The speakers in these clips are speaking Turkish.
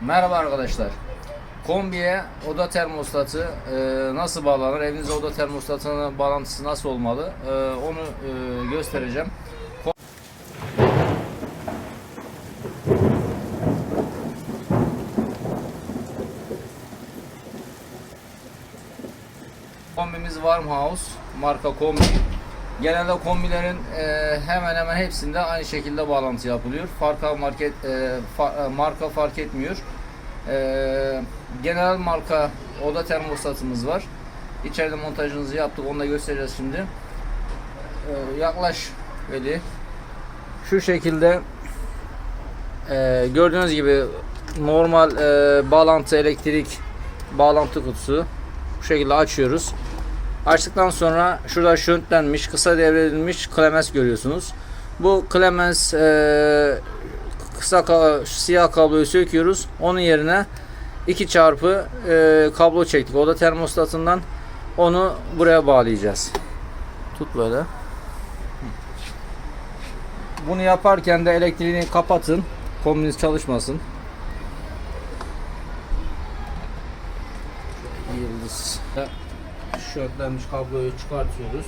Merhaba arkadaşlar. Kombiye oda termostatı e, nasıl bağlanır? Evinize oda termostatının bağlantısı nasıl olmalı? E, onu e, göstereceğim. Ko- Kombimiz Warmhouse marka kombi. Genelde kombilerin e, hemen hemen hepsinde aynı şekilde bağlantı yapılıyor. Farka market e, fa- e, marka fark etmiyor. E, genel marka oda termostatımız var. İçeride montajınızı yaptık. Onu da göstereceğiz şimdi. E, yaklaş Veli. Şu şekilde e, gördüğünüz gibi normal e, bağlantı elektrik bağlantı kutusu. Bu şekilde açıyoruz. Açtıktan sonra şurada şöntlenmiş, kısa devredilmiş klemens görüyorsunuz. Bu klemens e, kısa ka- siyah kabloyu söküyoruz. Onun yerine 2 çarpı e, kablo çektik. O da termostatından onu buraya bağlayacağız. Tut böyle. Bunu yaparken de elektriğini kapatın. Kombiniz çalışmasın. Yıldız. Şörtlenmiş kabloyu çıkartıyoruz.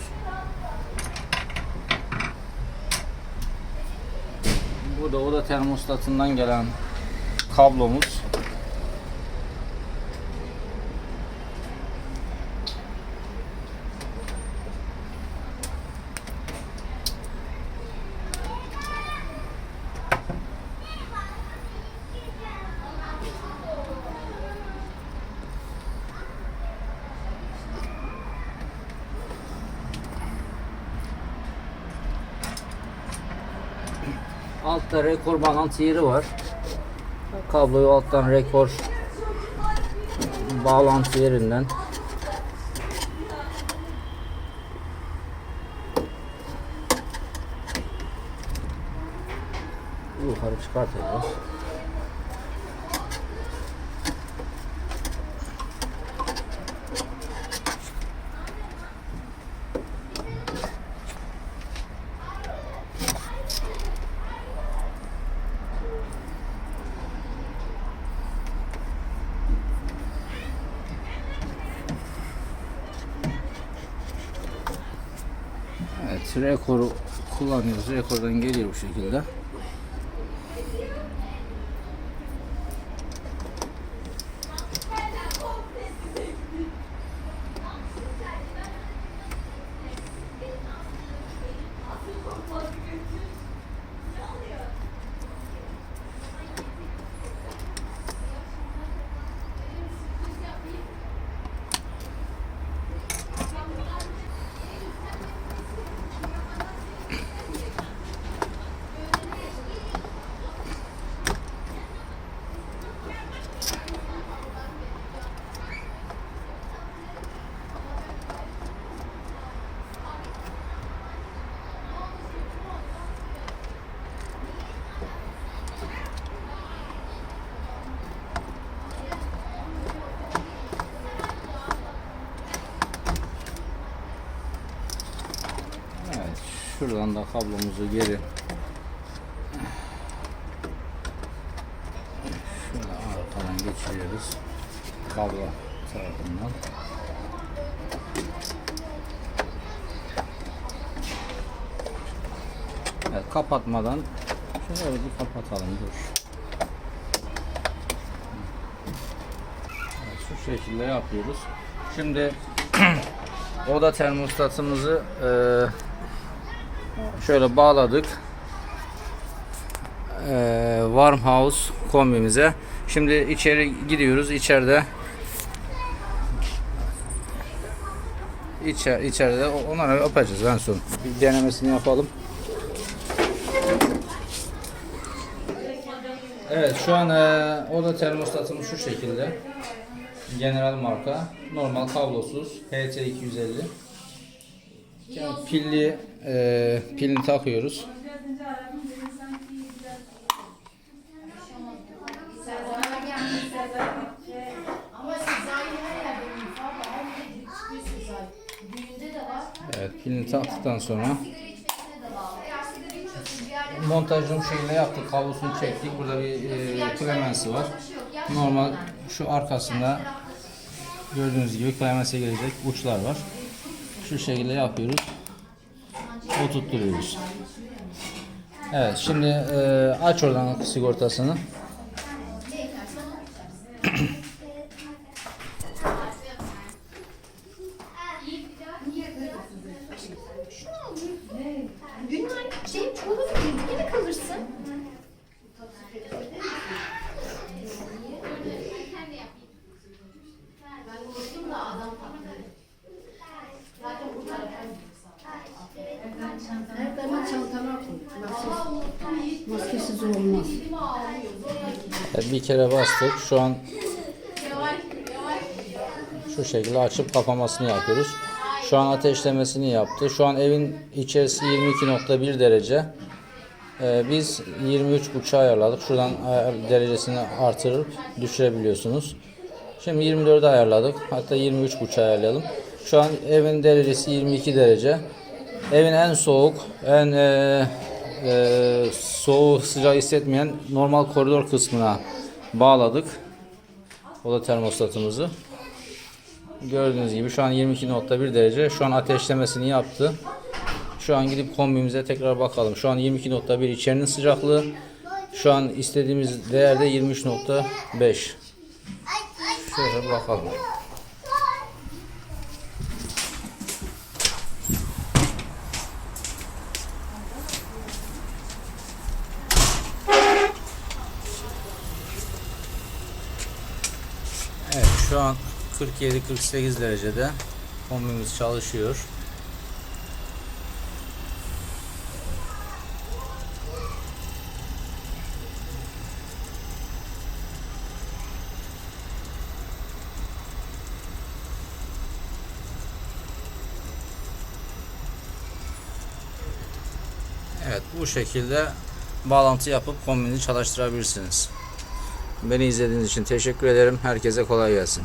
Bu da oda termostatından gelen kablomuz. Altta rekor bağlantı yeri var. Kabloyu alttan rekor bağlantı yerinden yukarı çıkartacağız. Evet, rekoru kullanıyoruz. Rekordan geliyor bu şekilde. Evet, şuradan da kablomuzu geri şöyle arkadan geçiriyoruz. Kablo tarafından. Evet, kapatmadan şöyle bir kapatalım dur. Evet, şu şekilde yapıyoruz. Şimdi oda termostatımızı eee şöyle bağladık. Ee, warm house kombimize. Şimdi içeri gidiyoruz. İçeride içer, içeride onları yapacağız en son. Bir denemesini yapalım. Evet şu an e, oda termostatımız şu şekilde. General marka. Normal kablosuz. HT250. Pilli e, pilini takıyoruz. Evet pilini taktıktan sonra montajın şeyini yaptık. Kablosunu çektik. Burada bir e, klemensi var. normal şu arkasında gördüğünüz gibi kıyamete gelecek uçlar var. Şu şekilde yapıyoruz. Oturtturuyoruz. Evet şimdi e, aç oradan sigortasını. Bir kere bastık. Şu an şu şekilde açıp kapamasını yapıyoruz. Şu an ateşlemesini yaptı. Şu an evin içerisi 22.1 derece. Ee, biz 23.5'a ayarladık. Şuradan ayar- derecesini artırıp düşürebiliyorsunuz. Şimdi 24'e ayarladık. Hatta 23.5'a ayarlayalım. Şu an evin derecesi 22 derece. Evin en soğuk, en e, e, soğuk sıcak hissetmeyen normal koridor kısmına bağladık. O da termostatımızı. Gördüğünüz gibi şu an 22.1 derece. Şu an ateşlemesini yaptı. Şu an gidip kombimize tekrar bakalım. Şu an 22.1 içerinin sıcaklığı. Şu an istediğimiz değerde 23.5. Şöyle bakalım. Evet şu an 47-48 derecede kombimiz çalışıyor. Evet bu şekilde bağlantı yapıp kombini çalıştırabilirsiniz. Beni izlediğiniz için teşekkür ederim. Herkese kolay gelsin.